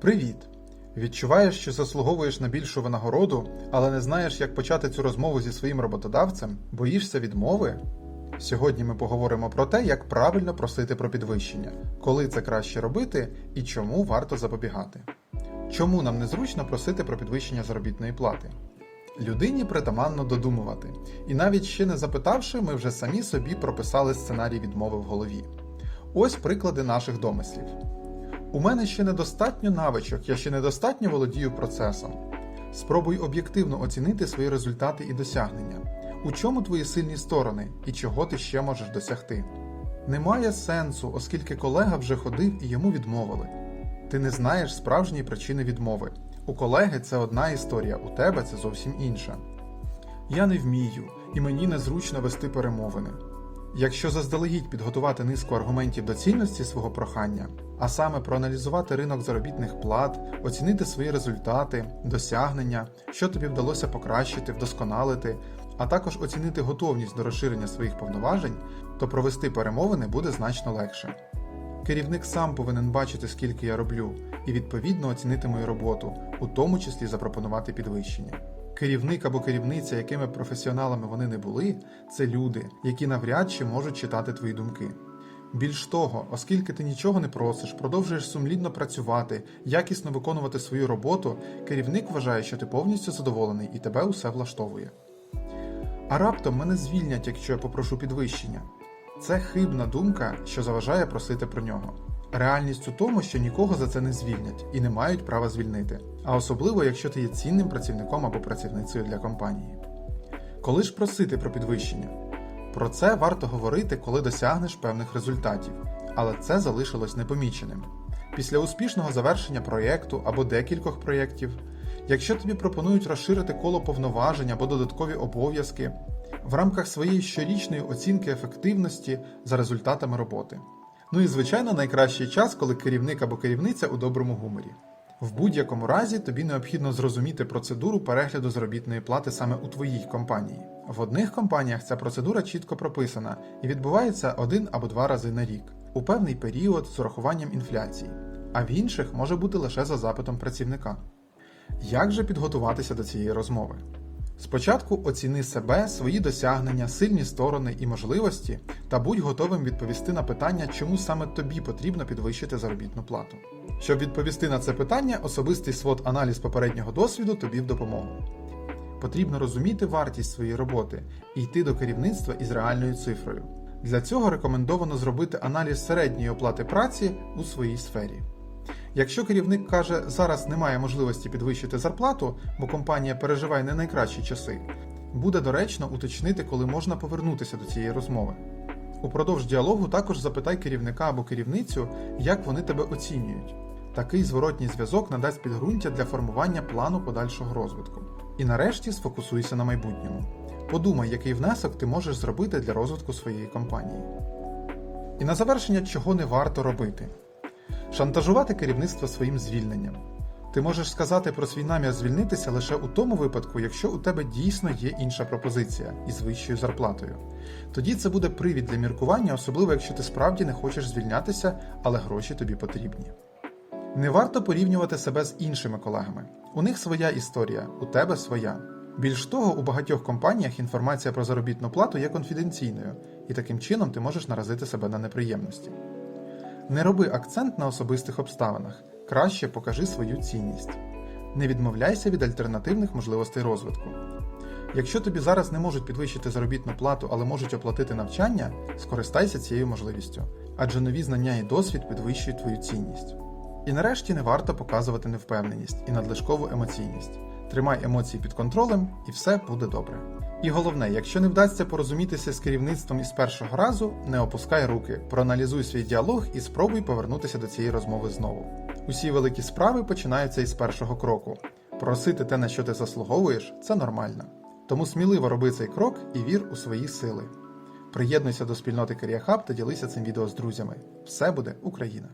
Привіт! Відчуваєш, що заслуговуєш на більшу винагороду, але не знаєш, як почати цю розмову зі своїм роботодавцем? Боїшся відмови? Сьогодні ми поговоримо про те, як правильно просити про підвищення, коли це краще робити і чому варто запобігати. Чому нам незручно просити про підвищення заробітної плати? Людині притаманно додумувати, і навіть ще не запитавши, ми вже самі собі прописали сценарій відмови в голові. Ось приклади наших домислів. У мене ще недостатньо навичок, я ще недостатньо володію процесом. Спробуй об'єктивно оцінити свої результати і досягнення. У чому твої сильні сторони і чого ти ще можеш досягти? Немає сенсу, оскільки колега вже ходив і йому відмовили. Ти не знаєш справжньої причини відмови. У колеги це одна історія, у тебе це зовсім інша. Я не вмію, і мені незручно вести перемовини. Якщо заздалегідь підготувати низку аргументів до цінності свого прохання, а саме проаналізувати ринок заробітних плат, оцінити свої результати, досягнення, що тобі вдалося покращити, вдосконалити, а також оцінити готовність до розширення своїх повноважень, то провести перемовини буде значно легше. Керівник сам повинен бачити, скільки я роблю, і відповідно оцінити мою роботу, у тому числі запропонувати підвищення. Керівник або керівниця, якими професіоналами вони не були, це люди, які навряд чи можуть читати твої думки. Більш того, оскільки ти нічого не просиш, продовжуєш сумлінно працювати, якісно виконувати свою роботу, керівник вважає, що ти повністю задоволений і тебе усе влаштовує. А раптом мене звільнять, якщо я попрошу підвищення. Це хибна думка, що заважає просити про нього. Реальність у тому, що нікого за це не звільнять і не мають права звільнити, а особливо, якщо ти є цінним працівником або працівницею для компанії. Коли ж просити про підвищення? Про це варто говорити, коли досягнеш певних результатів, але це залишилось непоміченим. Після успішного завершення проєкту або декількох проєктів, якщо тобі пропонують розширити коло повноважень або додаткові обов'язки в рамках своєї щорічної оцінки ефективності за результатами роботи. Ну і звичайно, найкращий час, коли керівник або керівниця у доброму гуморі. В будь-якому разі тобі необхідно зрозуміти процедуру перегляду заробітної плати саме у твоїй компанії. В одних компаніях ця процедура чітко прописана і відбувається один або два рази на рік, у певний період з урахуванням інфляції, а в інших може бути лише за запитом працівника. Як же підготуватися до цієї розмови? Спочатку оціни себе, свої досягнення, сильні сторони і можливості, та будь готовим відповісти на питання, чому саме тобі потрібно підвищити заробітну плату. Щоб відповісти на це питання, особистий свод аналіз попереднього досвіду тобі в допомогу. Потрібно розуміти вартість своєї роботи і йти до керівництва із реальною цифрою. Для цього рекомендовано зробити аналіз середньої оплати праці у своїй сфері. Якщо керівник каже, зараз немає можливості підвищити зарплату, бо компанія переживає не найкращі часи, буде доречно уточнити, коли можна повернутися до цієї розмови. Упродовж діалогу також запитай керівника або керівницю, як вони тебе оцінюють. Такий зворотній зв'язок надасть підґрунтя для формування плану подальшого розвитку. І нарешті сфокусуйся на майбутньому. Подумай, який внесок ти можеш зробити для розвитку своєї компанії. І на завершення, чого не варто робити. Шантажувати керівництво своїм звільненням. Ти можеш сказати про свій намір звільнитися лише у тому випадку, якщо у тебе дійсно є інша пропозиція із вищою зарплатою. Тоді це буде привід для міркування, особливо якщо ти справді не хочеш звільнятися, але гроші тобі потрібні. Не варто порівнювати себе з іншими колегами. У них своя історія, у тебе своя. Більш того, у багатьох компаніях інформація про заробітну плату є конфіденційною, і таким чином ти можеш наразити себе на неприємності. Не роби акцент на особистих обставинах, краще покажи свою цінність. Не відмовляйся від альтернативних можливостей розвитку. Якщо тобі зараз не можуть підвищити заробітну плату, але можуть оплатити навчання, скористайся цією можливістю, адже нові знання і досвід підвищують твою цінність. І нарешті не варто показувати невпевненість і надлишкову емоційність. Тримай емоції під контролем, і все буде добре. І головне, якщо не вдасться порозумітися з керівництвом із першого разу, не опускай руки, проаналізуй свій діалог і спробуй повернутися до цієї розмови знову. Усі великі справи починаються із першого кроку. Просити те, на що ти заслуговуєш, це нормально. Тому сміливо роби цей крок і вір у свої сили. Приєднуйся до спільноти Hub та ділися цим відео з друзями. Все буде Україна!